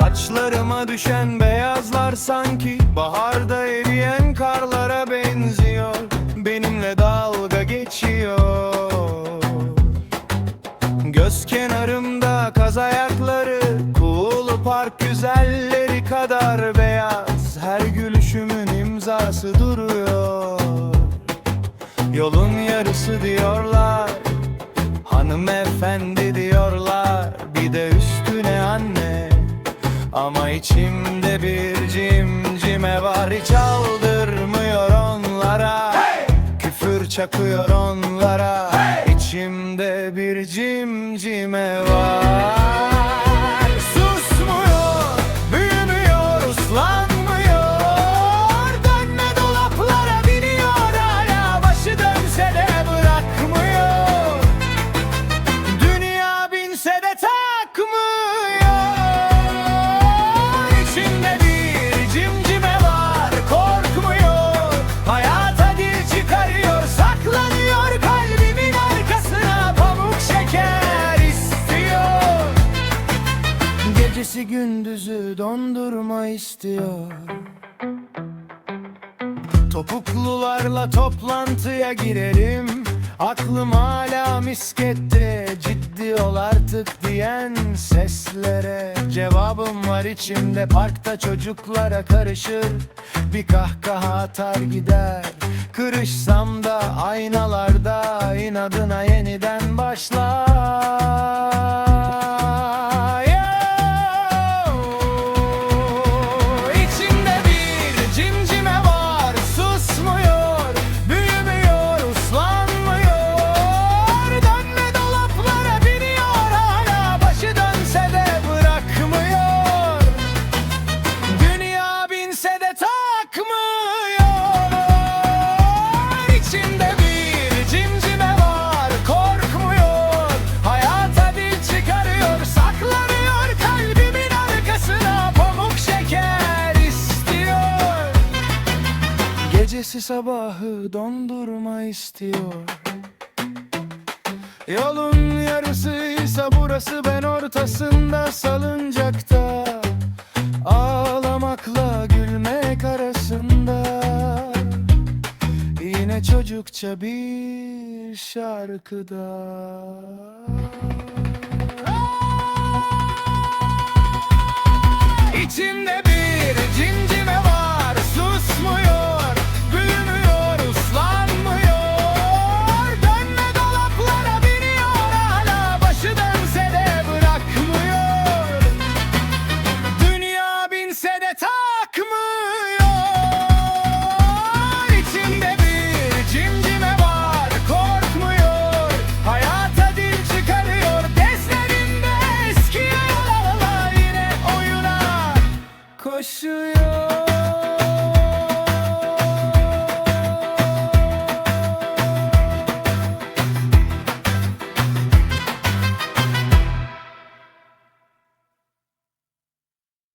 Saçlarıma düşen beyazlar sanki Baharda eriyen karlara benziyor. Benimle dalga geçiyor. Göz kenarımda kaz ayakları Kuğulu park güzelleri kadar beyaz. Her gülüşümün imzası duruyor. Yolun yarısı diyorlar Hanımefendi Ama içimde bir cimcime var Hiç aldırmıyor onlara. Küfür çakıyor onlara. İçimde bir cimcime var Gecesi gündüzü dondurma istiyor Topuklularla toplantıya girerim. Aklım hala miskette. Ciddi ol artık diyen seslere Cevabım var içimde. Parkta çocuklara karışır. Bir kahkaha atar gider. Kırışsam da aynalarda inadına yeniden başlar Gecesi sabahı dondurma istiyor. Yolun yarısıysa burası ben ortasında salıncakta. Ağlamakla gülmek arasında. Yine çocukça bir şarkıda bırakmıyor. İçimde bir cimcime var korkmuyor. Hayata dil çıkarıyor. Destlerinde eski yaralarla yine oyuna koşuyor.